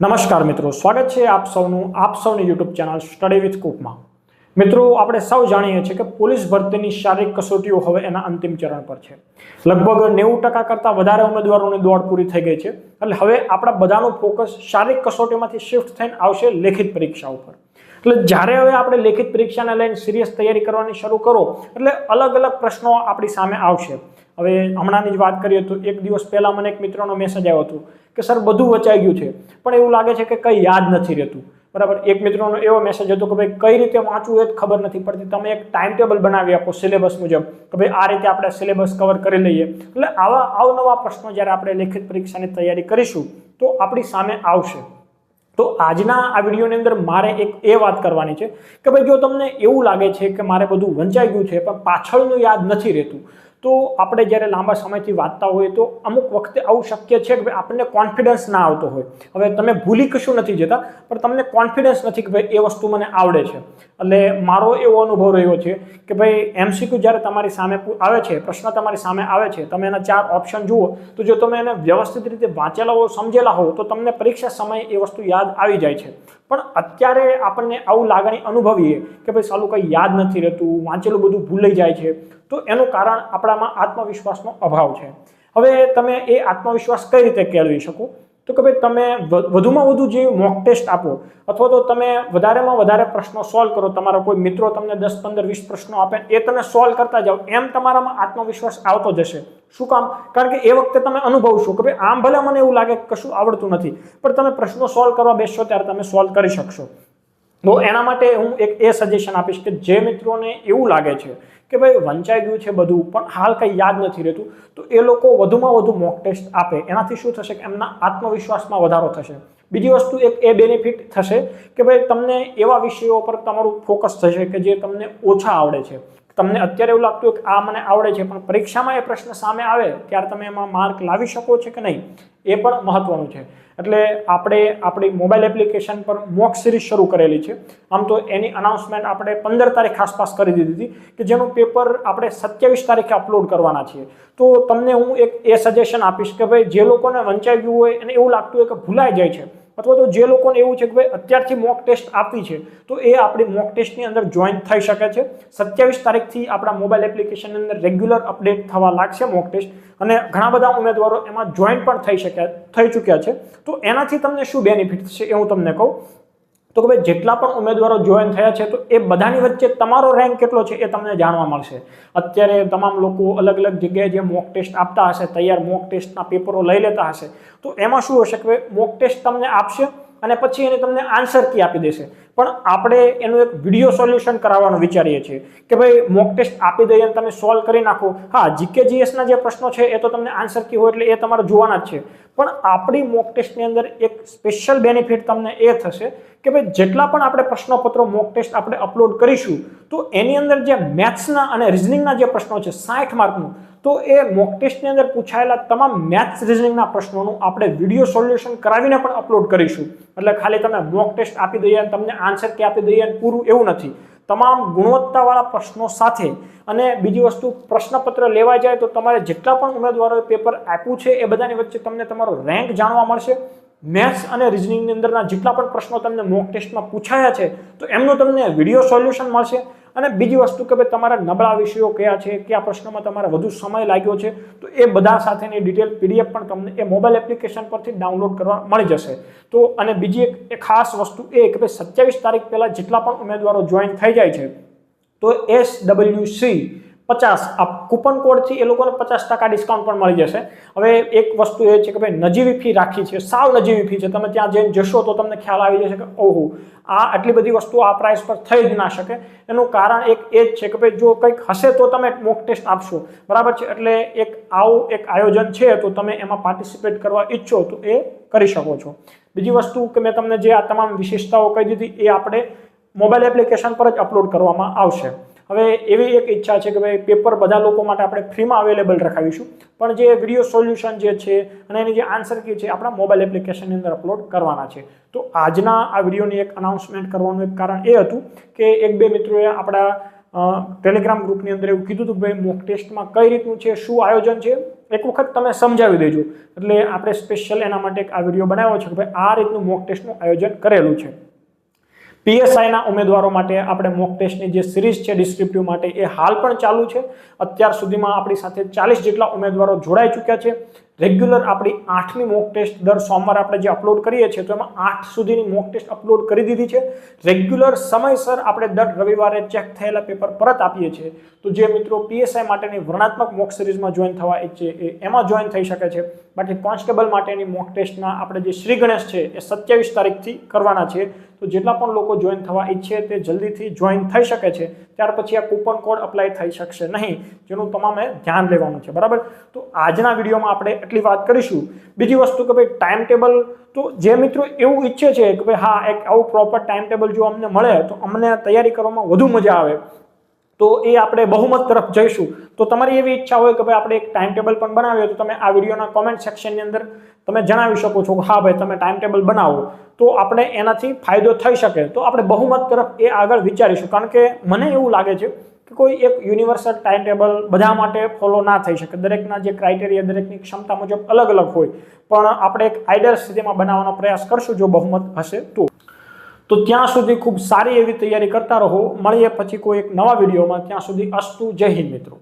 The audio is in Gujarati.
નમસ્કાર મિત્રો, સ્વાગત છે આપ સૌનું, આપ સૌની યુટ્યુબ ચેનલ સ્ટડી વિથ કુકમાં મિત્રો, આપણે સૌ જાણીએ છીએ કે પોલીસ ભરતીની શારીરિક કસોટીઓ હવે એના અંતિમ ચરણ પર છે. લગભગ નેવું ટકા કરતાં વધારે ઉમેદવારોની દોડ પૂરી થઈ ગઈ છે. એટલે હવે આપણા બધાનું ફોકસ શારીરિક કસોટીમાંથી શિફ્ટ થઈને આવશે લેખિત પરીક્ષા ઉપર. એટલે જ્યારે હવે આપણે લેખિત પરીક્ષાને લઈને સિરિયસ તૈયારી કરવાની શરૂ કરો, એટલે અલગ અલગ પ્રશ્નો આપણી સામે આવશે. હવે હમણાંની જ વાત કરીએ તો એક દિવસ પહેલાં મને એક મિત્રનો મેસેજ આવ્યો હતો કે, સર, બધું વચાઈ ગયું છે, પણ એવું લાગે છે કે કંઈ યાદ નથી રહેતું. બરાબર? એક મિત્રનો એવો મેસેજ હતો કે, ભાઈ, કઈ રીતે વાંચવું એ જ ખબર નથી પડતી. તમે એક ટાઈમ ટેબલ બનાવી આપો સિલેબસ મુજબ કે, ભાઈ, આ રીતે આપણે સિલેબસ કવર કરી લઈએ. એટલે આવા અવનવા પ્રશ્નો જ્યારે આપણે લેખિત પરીક્ષાની તૈયારી કરીશું, તો આપણી સામે આવશે. તો આજના આ વિડીયોની અંદર મારે એક એ વાત કરવાની છે કે ભાઈ જો તમને એવું લાગે છે કે મારે બધું વંચાઈ ગયું છે પણ પાછળનું યાદ નથી રહેતું તો આપણે જ્યારે લાંબા સમયથી વાંચતા હોય તો અમુક વખતે આવું શક્ય છે કે આપણને કોન્ફિડન્સ ના આવતો હોય. હવે તમે ભૂલી કશું નથી જતા, પણ તમને કોન્ફિડન્સ નથી કે ભાઈ એ વસ્તુ મને આવડે છે. એટલે મારો એવો અનુભવ રહ્યો છે કે ભાઈ એમસીક્યુ જ્યારે તમારી સામે આવે છે, પ્રશ્ન તમારી સામે આવે છે, તમે એના ચાર ઓપ્શન જુઓ, તો જો તમે એને વ્યવસ્થિત રીતે વાંચેલા હો, સમજેલા હો, તો તમને પરીક્ષા સમયે એ વસ્તુ યાદ આવી જાય છે. પણ અત્યારે આપણને આવું લાગણી અનુભવીએ કે ભાઈ સાલું કંઈ યાદ નથી રહેતું, વાંચેલું બધું ભૂલાઈ જાય છે. તો એનું કારણ આપણામાં આત્મવિશ્વાસનો અભાવ છે. હવે તમે એ આત્મવિશ્વાસ કઈ રીતે કેળવી શકો? તો કે ભાઈ તમે વધુમાં વધુ જે મોક ટેસ્ટ આપો, અથવા તો તમે વધારેમાં વધારે પ્રશ્નો સોલ્વ કરો, તમારા કોઈ મિત્રો તમને દસ, પંદર, વીસ પ્રશ્નો આપે, એ તમે સોલ્વ કરતા જાઓ, એમ તમારામાં આત્મવિશ્વાસ આવતો જશે. શું કામ? કારણ કે એ વખતે તમે અનુભવશો કે ભાઈ આમ ભલે મને એવું લાગે કશું આવડતું નથી, પણ તમે પ્રશ્નો સોલ્વ કરવા બેસશો ત્યારે તમે સોલ્વ કરી શકશો. તો એના માટે હું એક એ સજેશન આપીશ કે જે મિત્રોને એવું લાગે છે કે ભાઈ વંચાઈ ગયું છે બધું, પણ હાલ કંઈ યાદ નથી રહેતું, તો એ લોકો વધુમાં વધુ મોક ટેસ્ટ આપે. એનાથી શું થશે કે એમના આત્મવિશ્વાસમાં વધારો થશે. બીજી વસ્તુ એક એ બેનિફિટ થશે કે ભાઈ તમને એવા વિષયો પર તમારું ફોકસ થશે કે જે તમને ઓછા આવડે છે. તમને અત્યારે એવું લાગતું કે આ મને આવડે છે, પણ પરીક્ષામાં એ પ્રશ્ન સામે આવે ત્યારે તમે એમાં માર્ક લાવી શકો છો કે નહીં, એ પણ મહત્વનું છે. એટલે આપણે આપણી મોબાઈલ એપ્લિકેશન પર મોક સિરીઝ શરૂ કરેલી છે. આમ તો એની અનાઉન્સમેન્ટ આપણે પંદર તારીખ આસપાસ કરી દીધી હતી કે જેનું પેપર આપણે સત્યાવીસ તારીખે અપલોડ કરવાના છીએ. તો તમને હું એક એ સજેશન આપીશ કે ભાઈ જે લોકોને વંચાઈ ગયું હોય એને એવું લાગતું હોય કે ભૂલાઈ જાય છે. અથવા તો જે લોકોને એવું છે કે ભાઈ અત્યારથી મોક ટેસ્ટ આપી છે, તો એ આપણી મોક ટેસ્ટની અંદર જોઈન થઈ શકે છે. સત્યાવીસ તારીખથી આપણા મોબાઈલ એપ્લિકેશનની અંદર રેગ્યુલર અપડેટ થવા લાગશે મોક ટેસ્ટ અને ઘણા બધા ઉમેદવારો એમાં જોઈન પણ થઈ શક્યા થઈ ચૂક્યા છે. તો એનાથી તમને શું બેનિફિટ છે એ હું તમને કહું. તો કે ભાઈ જેટલા પણ ઉમેદવારો જોઈન થયા છે, તો એ બધાની વચ્ચે તમારો રેન્ક કેટલો છે એ તમને જાણવા મળશે. અત્યારે તમામ લોકો અલગ અલગ જગ્યાએ જે મોક ટેસ્ટ આપતા હશે, તૈયાર મોક ટેસ્ટના પેપરો લઈ લેતા હશે, તો એમાં શું હશે કે મોક ટેસ્ટ તમને આપશે અને પછી એને તમને આન્સર કી આપી દેશે. પણ આપણે એનું એક વીડિયો સોલ્યુશન કરાવવાનું વિચારીએ છીએ કે ભાઈ મોક ટેસ્ટ આપી દઈએ તમે સોલ્વ કરી નાખો. હા જીકે જીએસના જે પ્રશ્નો છે એ તો તમને આન્સર કી હોય એટલે એ તમારે જોવાના જ છે. પણ આપણી મોક ટેસ્ટની અંદર એક સ્પેશિયલ બેનિફિટ તમને એ થશે કે ભાઈ જેટલા પણ આપણે પ્રશ્નપત્રો મોક ટેસ્ટ આપણે અપલોડ કરીશું, તો એની અંદર જે મેથ્સના અને રિઝનિંગના જે પ્રશ્નો છે, સાઠ માર્કનું તો એ મોક ટેસ્ટની અંદર પૂછાયેલા તમામ મેથ્સ રિઝનિંગના પ્રશ્નોનું આપણે વીડિયો સોલ્યુશન કરાવીને પણ અપલોડ કરીશું. એટલે ખાલી તમે મોક ટેસ્ટ આપી દઈએ તમને આન્સર કે આપી દઈએ પૂરું એવું નથી. તમામ ગુણવત્તાવાળા પ્રશ્નો સાથે અને બીજી વસ્તુ, પ્રશ્નપત્ર લેવા જાય તો તમારે જેટલા પણ ઉમેદવારોએ પેપર આપ્યું છે એ બધાની વચ્ચે તમને તમારો રેન્ક જાણવા મળશે. મેથ્સ અને રિઝનિંગની અંદરના જેટલા પણ પ્રશ્નો તમને મોક ટેસ્ટમાં પૂછાયા છે, તો એમનું તમને વીડિયો સોલ્યુશન મળશે. અને બીજી વસ્તુ કે ભાઈ તમારા નબળા વિષયો કયા છે, કયા પ્રશ્નોમાં તમારે વધુ સમય લાગ્યો છે, તો એ બધા સાથેની ડિટેલ પીડીએફ પણ તમને એ મોબાઈલ એપ્લિકેશન પરથી ડાઉનલોડ કરવા મળી જશે. તો અને બીજી એક ખાસ વસ્તુ એ કે ભાઈ સત્યાવીસ તારીખ પહેલાં જેટલા પણ ઉમેદવારો જોઈન થઈ જાય છે, તો એસ ડબલ્યુ સી પચાસ, આ કૂપન કોડથી એ લોકોને પચાસ ટકા ડિસ્કાઉન્ટ પણ મળી જશે. હવે એક વસ્તુ એ છે કે ભાઈ નજીવી ફી રાખી છે, સાવ નજીવી ફી છે. તમે ત્યાં જઈને જશો તો તમને ખ્યાલ આવી જશે કે ઓહો, આ આટલી બધી વસ્તુ આ પ્રાઇસ પર થઈ જ ના શકે. એનું કારણ એક એ જ છે કે ભાઈ જો કંઈક હશે તો તમે મોક ટેસ્ટ આપશો. બરાબર છે? એટલે એક આવું એક આયોજન છે તો તમે એમાં પાર્ટિસિપેટ કરવા ઈચ્છો તો એ કરી શકો છો. બીજી વસ્તુ કે મેં તમને જે આ તમામ વિશેષતાઓ કહી દીધી, એ આપણે મોબાઈલ એપ્લિકેશન પર જ અપલોડ કરવામાં આવશે. હવે એવી એક ઈચ્છા છે કે ભાઈ પેપર બધા લોકો માટે આપણે ફ્રીમાં અવેલેબલ રખાવીશું. પણ જે વીડિયો સોલ્યુશન જે છે અને એની જે આન્સર કી છે, આપણા મોબાઈલ એપ્લિકેશનની અંદર અપલોડ કરવાના છે. તો આજના આ વિડીયોની એક અનાઉન્સમેન્ટ કરવાનું એક કારણ એ હતું કે એક બે મિત્રોએ આપણા ટેલિગ્રામ ગ્રુપની અંદર એવું કીધું હતું કે ભાઈ મોક ટેસ્ટમાં કઈ રીતનું છે, શું આયોજન છે, એક વખત તમે સમજાવી દેજો. એટલે આપણે સ્પેશિયલ એના માટે એક આ વીડિયો બનાવ્યો છે કે ભાઈ આ રીતનું મોક ટેસ્ટનું આયોજન કરેલું છે. પીએસઆઈના ઉમેદવારો માટે આપણે મોક ટેસ્ટની જે સિરીઝ છે ડિસ્ક્રિપ્ટિવ માટે એ હાલ પણ ચાલુ છે. અત્યાર સુધીમાં આપણી સાથે ચાલીસ જેટલા ઉમેદવારો જોડાઈ ચૂક્યા છે. રેગ્યુલર આપણી આઠમી મોક ટેસ્ટ દર સોમવારે આપણે જે અપલોડ કરીએ છીએ તો એમાં આઠ સુધીની મોક ટેસ્ટ અપલોડ કરી દીધી છે. રેગ્યુલર સમયસર આપણે દર રવિવારે ચેક થયેલા પેપર પરત આપીએ છીએ. તો જે મિત્રો પીએસઆઈ માટેની વર્ણાત્મક મોક સિરીઝમાં જોઈન થવા ઈચ્છે એ એમાં જોઈન થઈ શકે છે. બાકી કોન્સ્ટેબલ માટેની મોક ટેસ્ટના આપણે જે શ્રી ગણેશ છે એ સત્યાવીસ તારીખથી કરવાના છે. તો જેટલા પણ લોકો જોઈન થવા ઈચ્છે તે જલ્દીથી જોઈન થઈ શકે છે, ત્યાર પછી આ કૂપન કોડ અપ્લાય થઈ શકશે નહીં, જેનું તમામે ધ્યાન લેવાનું છે, બરાબર? તો આજના વિડીયોમાં આપણે એટલી વાત કરીશું. બીજી વસ્તુ કે ભાઈ ટાઈમ ટેબલ તો જે મિત્રો એવું ઈચ્છે છે કે ભાઈ હા, એક આવું પ્રોપર ટાઈમ ટેબલ જો અમને મળે, તો અમને તૈયારી કરવામાં વધુ મજા આવે. તો એ આપણે બહુમત તરફ જઈશું. તો તમારી એવી ઈચ્છા હોય કે ભાઈ આપણે એક ટાઈમ ટેબલ પણ બનાવીએ, તો તમે આ વિડીયોના કોમેન્ટ સેક્શનની અંદર તમે જણાવી શકો છો કે હા ભાઈ તમે ટાઈમ ટેબલ બનાવો. તો આપણે એનાથી ફાયદો થઈ શકે. તો આપણે બહુમત તરફ એ આગળ વિચારીશું. કારણ કે મને એવું લાગે છે કે કોઈ એક યુનિવર્સલ ટાઈમ ટેબલ બધા માટે ફોલો ના થઈ શકે. દરેકના જે ક્રાઇટેરિયા દરેકની ક્ષમતા મુજબ અલગ અલગ હોય. પણ આપણે એક આઈડિયલ સ્થિતિમાં બનાવવાનો પ્રયાસ કરશું જો બહુમત હશે તો. તો ત્યાં સુધી ખૂબ સારી એવી તૈયારી કરતા રહો. મળીએ પછી કોઈ એક નવા વિડીયોમાં ત્યાં સુધી અસ્તુ. જય હિન્દ મિત્રો.